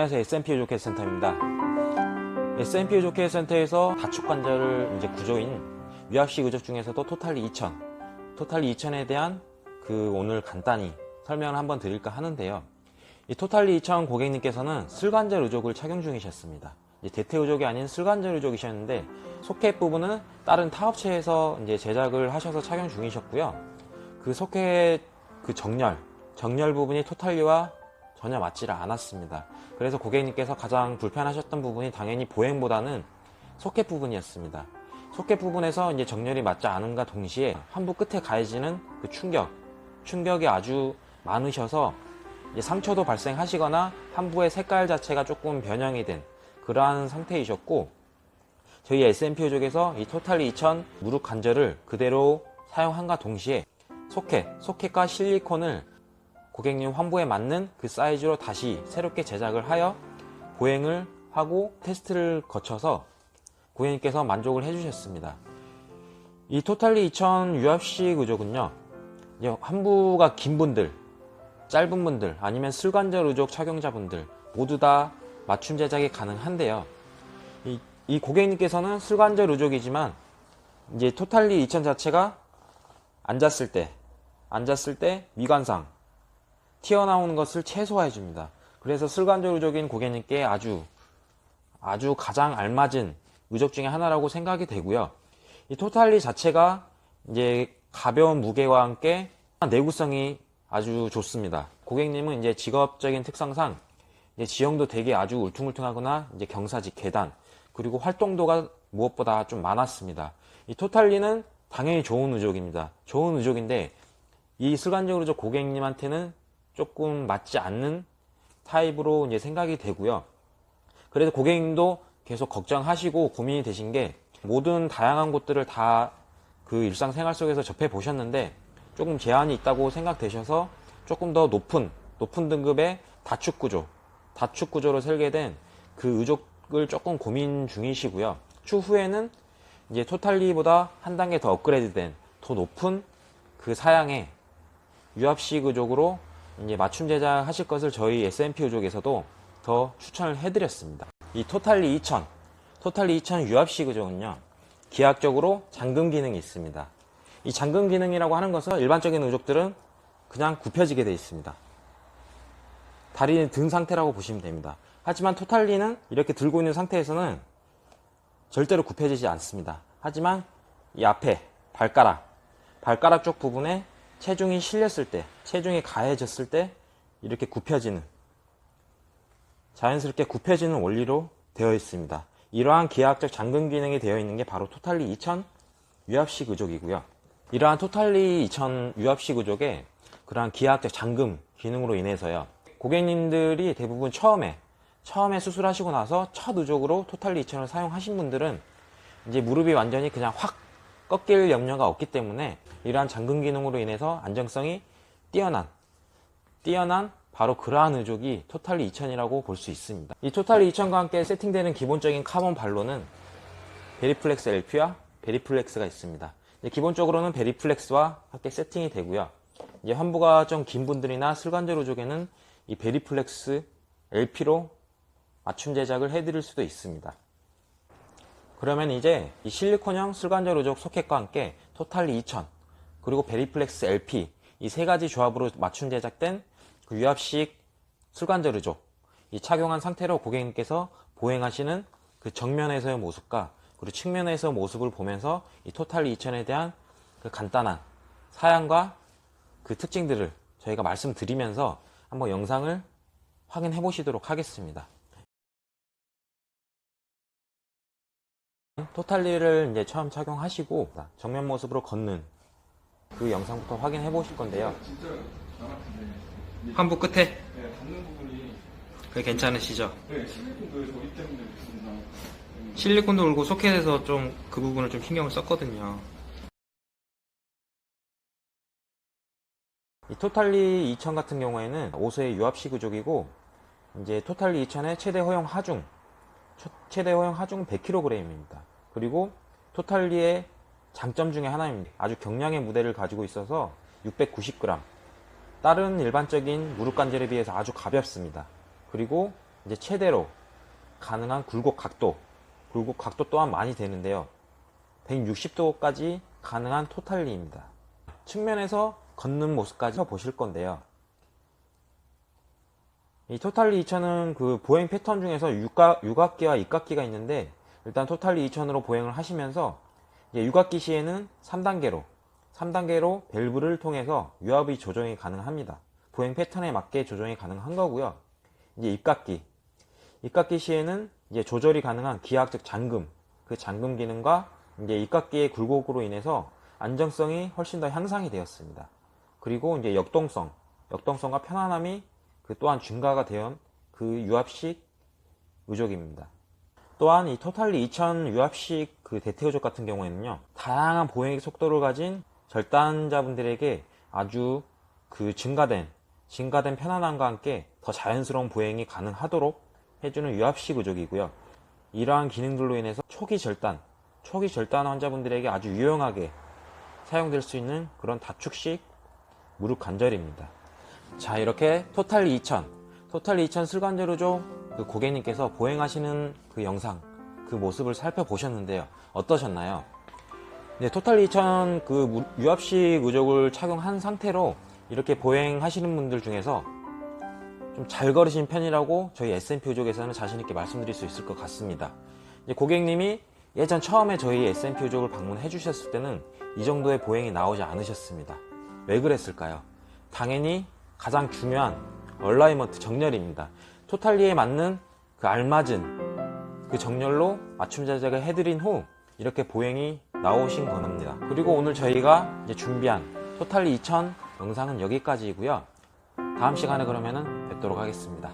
안녕하세요. S&P 의족회 센터입니다. S&P 의족회 센터에서 다축 관절을 이제 구조인 위압식 의족 중에서도 토탈리 2000, 토탈리 2000에 대한 그 오늘 간단히 설명을 한번 드릴까 하는데요. 이 토탈리 2000 고객님께서는 슬관절 의족을 착용 중이셨습니다. 대퇴 의족이 아닌 슬관절 의족이셨는데 소켓 부분은 다른 타업체에서 이제 제작을 하셔서 착용 중이셨고요. 그 소켓 그 정렬, 정렬 부분이 토탈리와 전혀 맞지를 않았습니다. 그래서 고객님께서 가장 불편하셨던 부분이 당연히 보행보다는 소켓 부분이었습니다. 소켓 부분에서 이제 정렬이 맞지 않은가 동시에 환부 끝에 가해지는 그 충격, 충격이 아주 많으셔서 상처도 발생하시거나 환부의 색깔 자체가 조금 변형이 된 그러한 상태이셨고 저희 S&P 쪽에서 이 토탈리 2000 무릎 관절을 그대로 사용한과 동시에 소켓, 소켓과 실리콘을 고객님 환부에 맞는 그 사이즈로 다시 새롭게 제작을 하여 보행을 하고 테스트를 거쳐서 고객님께서 만족을 해주셨습니다. 이 토탈리 2000 유압식 의족은요, 환부가 긴 분들, 짧은 분들, 아니면 슬관절 의족 착용자분들 모두 다 맞춤 제작이 가능한데요. 이, 이 고객님께서는 슬관절 의족이지만 이제 토탈리 2000 자체가 앉았을 때, 앉았을 때 미관상, 튀어나오는 것을 최소화해 줍니다. 그래서 슬관절 의족인 고객님께 아주 아주 가장 알맞은 의족 중에 하나라고 생각이 되고요. 이 토탈리 자체가 이제 가벼운 무게와 함께 내구성이 아주 좋습니다. 고객님은 이제 직업적인 특성상 이제 지형도 되게 아주 울퉁불퉁하거나 이제 경사지 계단 그리고 활동도가 무엇보다 좀 많았습니다. 이 토탈리는 당연히 좋은 의족입니다. 좋은 의족인데 이 의족 고객님한테는 조금 맞지 않는 타입으로 이제 생각이 되고요. 그래서 고객님도 계속 걱정하시고 고민이 되신 게 모든 다양한 곳들을 다 그 일상생활 속에서 접해 보셨는데 조금 제한이 있다고 생각되셔서 조금 더 높은 높은 등급의 다축 구조, 다축 구조로 설계된 그 의족을 조금 고민 중이시고요. 추후에는 이제 토탈리보다 한 단계 더 업그레이드된 더 높은 그 사양의 유압식 의족으로 이제 맞춤 제작하실 것을 저희 S&P 의족에서도 더 추천을 해드렸습니다. 이 토탈리 2000, 토탈리 2000 유압식 의족은요, 기하학적으로 잠금 기능이 있습니다. 이 잠금 기능이라고 하는 것은 일반적인 의족들은 그냥 굽혀지게 되어 있습니다. 다리는 든 상태라고 보시면 됩니다. 하지만 토탈리는 이렇게 들고 있는 상태에서는 절대로 굽혀지지 않습니다. 하지만 이 앞에 발가락, 발가락 쪽 부분에 체중이 실렸을 때, 체중이 가해졌을 때 이렇게 굽혀지는 자연스럽게 굽혀지는 원리로 되어 있습니다. 이러한 기하학적 잠금 기능이 되어 있는 게 바로 토탈리 2000 유압식 의족이고요. 이러한 토탈리 2000 유압식 의족의 그러한 기하학적 잠금 기능으로 인해서요. 고객님들이 대부분 처음에 처음에 수술하시고 나서 첫 의족으로 토탈리 2000을 사용하신 분들은 이제 무릎이 완전히 그냥 확 꺾일 염려가 없기 때문에 이러한 잠금 기능으로 인해서 안정성이 뛰어난 뛰어난 바로 그러한 의족이 토탈리 2000이라고 볼 수 있습니다. 이 토탈리 2000과 함께 세팅되는 기본적인 카본 발로는 베리플렉스 LP와 베리플렉스가 있습니다. 기본적으로는 베리플렉스와 함께 세팅이 되고요. 이제 환부가 좀 긴 분들이나 슬관절 의족에는 이 베리플렉스 LP로 맞춤 제작을 해드릴 수도 있습니다. 그러면 이제 이 실리콘형 슬관절 의족 소켓과 함께 토탈리 2000 그리고 베리플렉스 LP 이 세 가지 조합으로 맞춤 제작된 그 유압식 슬관절 의족 이 착용한 상태로 고객님께서 보행하시는 그 정면에서의 모습과 그리고 측면에서의 모습을 보면서 이 토탈리 2000에 대한 그 간단한 사양과 그 특징들을 저희가 말씀드리면서 한번 영상을 확인해 보시도록 하겠습니다. 토탈리를 이제 처음 착용하시고 정면 모습으로 걷는 그 영상부터 확인해 보실 건데요. 환부 끝에 네, 닿는 부분이 그게 괜찮으시죠? 네, 실리콘도 저기 때문에 그렇습니다. 실리콘도 울고 소켓에서 좀 그 부분을 좀 신경을 썼거든요. 이 토탈리 2000 같은 경우에는 5세의 유압식 의족이고 이제 토탈리 2000의 최대 허용 하중 초- 최대 허용 하중은 100kg입니다. 그리고 토탈리의 장점 중에 하나입니다. 아주 경량의 무대를 가지고 있어서 690g. 다른 일반적인 무릎 관절에 비해서 아주 가볍습니다. 그리고 이제 최대로 가능한 굴곡 각도, 굴곡 각도 또한 많이 되는데요. 160도까지 가능한 토탈리입니다. 측면에서 걷는 모습까지 보실 건데요. 이 토탈리 2000은 그 보행 패턴 중에서 육각, 육각기와 입각기가 있는데 일단 토탈리 2000으로 보행을 하시면서 이제 육각기 시에는 3단계로 3단계로 밸브를 통해서 유압이 조정이 가능합니다. 보행 패턴에 맞게 조정이 가능한 거고요. 이제 입각기 입각기 시에는 이제 조절이 가능한 기하학 적 잠금 그 잠금 기능과 이제 입각기의 굴곡으로 인해서 안정성이 훨씬 더 향상이 되었습니다. 그리고 이제 역동성 역동성과 편안함이 그 또한 증가가 되어 그 유압식 의족입니다. 또한 이 토탈리 2000 유압식 그 대퇴 의족 같은 경우에는요, 다양한 보행 속도를 가진 절단자분들에게 아주 그 증가된, 증가된 편안함과 함께 더 자연스러운 보행이 가능하도록 해주는 유압식 의족이고요. 이러한 기능들로 인해서 초기 절단, 초기 절단 환자분들에게 아주 유용하게 사용될 수 있는 그런 다축식 무릎 관절입니다. 자 이렇게 토탈 2000 토탈 2000 슬관절우조 그 고객님께서 보행하시는 그 영상 그 모습을 살펴보셨는데요 어떠셨나요? 네, 토탈 2000그 무- 유압식 의족을 착용한 상태로 이렇게 보행하시는 분들 중에서 좀 잘 걸으신 편이라고 저희 S&P 의족에서는 자신있게 말씀드릴 수 있을 것 같습니다. 고객님이 예전 처음에 저희 S&P 의족을 방문해 주셨을 때는 이 정도의 보행이 나오지 않으셨습니다. 왜 그랬을까요? 당연히 가장 중요한 얼라이먼트 정렬입니다. 토탈리에 맞는 그 알맞은 그 정렬로 맞춤 제작을 해드린 후 이렇게 보행이 나오신 겁니다. 그리고 오늘 저희가 이제 준비한 토탈리 2000 영상은 여기까지이고요. 다음 시간에 그러면은 뵙도록 하겠습니다.